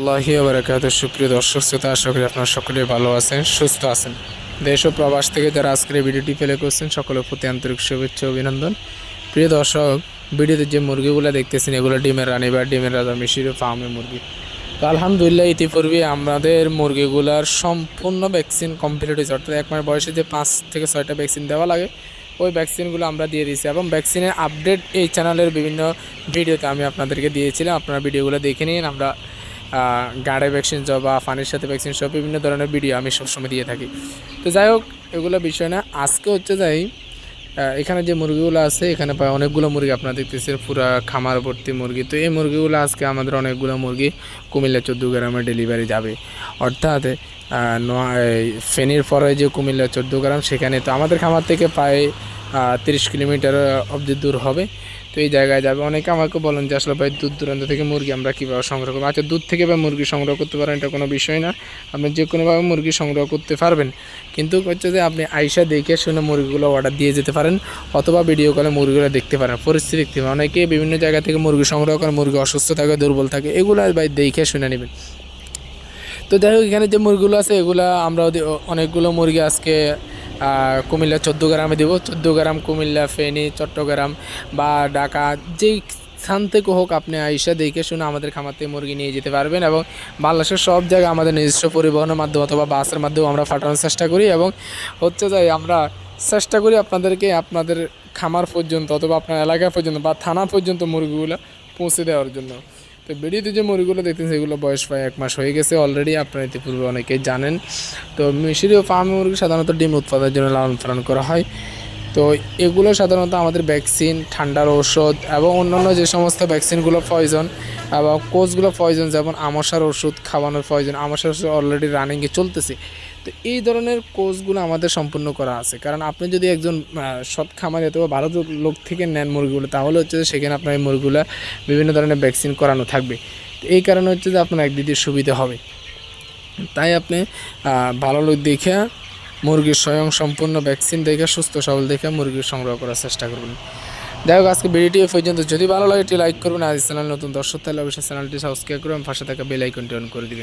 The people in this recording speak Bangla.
আল্লাহি বারাকাত সুপ্রিয় দর্শক, শ্রোতা, আশা করি আপনারা সকলে ভালো আছেন, সুস্থ আছেন। দেশ ও প্রবাস থেকে যারা আজকের ভিডিওটি ফেলে করছেন, সকলের প্রতি আন্তরিক শুভেচ্ছা অভিনন্দন। প্রিয় দর্শক, ভিডিওতে যে মুরগিগুলো দেখতেছেন, এগুলো ডিমের রানী বা ডিমের রাজা মিশির ফার্মের মুরগি। তো আলহামদুলিল্লাহ, ইতিপূর্বে আমাদের মুরগিগুলার সম্পূর্ণ ভ্যাকসিন কমপ্লিট হয়েছে। অর্থাৎ এক মাস বয়সে যে পাঁচ থেকে ছয়টা ভ্যাকসিন দেওয়া লাগে, ওই ভ্যাকসিনগুলো আমরা দিয়ে দিয়েছি এবং ভ্যাকসিনের আপডেট এই চ্যানেলের বিভিন্ন ভিডিওতে আমি আপনাদেরকে দিয়েছিলাম। আপনারা ভিডিওগুলো দেখে নিন, আমরা গাড়ে ভ্যাকসিন সহ বা ফানির সাথে ভ্যাকসিন সহ বিভিন্ন ধরনের ভিডিও আমি সবসময় দিয়ে থাকি। তো যাই হোক, এগুলো বিষয় না। আজকে হচ্ছে যাই এখানে যে মুরগিগুলো আছে, এখানে প্রায় অনেকগুলো মুরগি আপনারা দেখতেছেন, পুরা খামার ভর্তি মুরগি। তো এই মুরগিগুলো আজকে আমাদের অনেকগুলো মুরগি কুমিল্লা চোদ্দ গ্রামে ডেলিভারি যাবে। অর্থাৎ ফেনীর পরে যে কুমিল্লা চোদ্দ গ্রাম, সেখানে তো আমাদের খামার থেকে প্রায় তিরিশ কিলোমিটার অবধি দূর হবে। তো এই জায়গায় যাবে। অনেকে আমাকে বলেন যে, আসলে ভাই দূর দূরান্ত থেকে মুরগি আমরা কীভাবে সংগ্রহ করব? আচ্ছা দূর থেকে বা মুরগি সংগ্রহ করতে পারেন, এটা কোনো বিষয় না। আপনি যে কোনোভাবে মুরগি সংগ্রহ করতে পারবেন। কিন্তু হচ্ছে যে, আপনি আইসা দেখে শুনে মুরগিগুলো অর্ডার দিয়ে যেতে পারেন অথবা ভিডিও কলে মুরগিগুলো দেখতে পারেন। পরিস্থিতি দেখতে পারেন। অনেকে বিভিন্ন জায়গা থেকে মুরগি সংগ্রহ করে, মুরগি অসুস্থ থাকে, দুর্বল থাকে, এগুলো ভাই দেখে শুনে নেবেন। তো যাই হোক, এখানে যে মুরগিগুলো আছে, এগুলো আমরা অনেকগুলো মুরগি আজকে আহ, কুমিল্লা চোদ্দ গ্রামে দেবো। চোদ্দ গ্রাম কুমিল্লা ফেনী চট্টগ্রাম বা ঢাকা যেই স্থান থেকে হোক আপনি আইসা দেখে শুনে আমাদের খামার থেকে মুরগি নিয়ে যেতে পারবেন এবং বাংলাদেশের সব জায়গায় আমাদের নিজস্ব পরিবহনের মাধ্যমে অথবা বাসের মাধ্যমে আমরা পাঠানোর চেষ্টা করি এবং হচ্ছে যাই আমরা চেষ্টা করি আপনাদেরকে আপনাদের খামার পর্যন্ত অথবা আপনার এলাকা পর্যন্ত বা থানা পর্যন্ত মুরগিগুলো পৌঁছে দেওয়ার জন্য। তো ভিডিওতে যে মুরগিগুলো দেখতেন সেগুলো বয়স প্রায় এক মাস হয়ে গেছে অলরেডি আপনারা ইতিপূর্বে অনেকেই জানেন। তো মিশরীয় ফার্মে মুরগি সাধারণত ডিম উৎপাদনের জন্য লালন পালন করা হয়। তো এগুলো সাধারণত আমাদের ভ্যাকসিন ঠান্ডার ঔষধ এবং অন্যান্য যে সমস্ত ভ্যাকসিনগুলো প্রয়োজন এবং কোচগুলো প্রয়োজন যেমন আমাশার ওষুধ, খাওয়ানোর প্রয়োজন আমাশার ওষুধ অলরেডি রানিংয়ে চলতেছে। তো এই ধরনের কোর্সগুলো আমাদের সম্পূর্ণ করা আছে। কারণ আপনি যদি একজন সৎ খামারি অথবা ভালো লোক থেকে নেন মুরগিগুলো, তাহলে হচ্ছে যে সেখানে আপনার এই মুরগিগুলো বিভিন্ন ধরনের ভ্যাকসিন করানো থাকবে। তো এই কারণে হচ্ছে যে আপনার একদিকে সুবিধা হবে। তাই আপনি ভালো লোক দেখে মুরগির স্বয়ং সম্পূর্ণ ভ্যাকসিন দেখে সুস্থ সবল দেখে মুরগির সংগ্রহ করার চেষ্টা করবেন। হোক, আজকে ভিডিওটি পর্যন্ত। যদি ভালো লাগে এটি লাইক করবেন। আজ চ্যানেল নতুন দর্শক, তাহলে অবশ্যই চ্যানেলটি সাবস্ক্রাইব করবেন পাশে থাকা বেল আইকনটি অন করে দিবেন।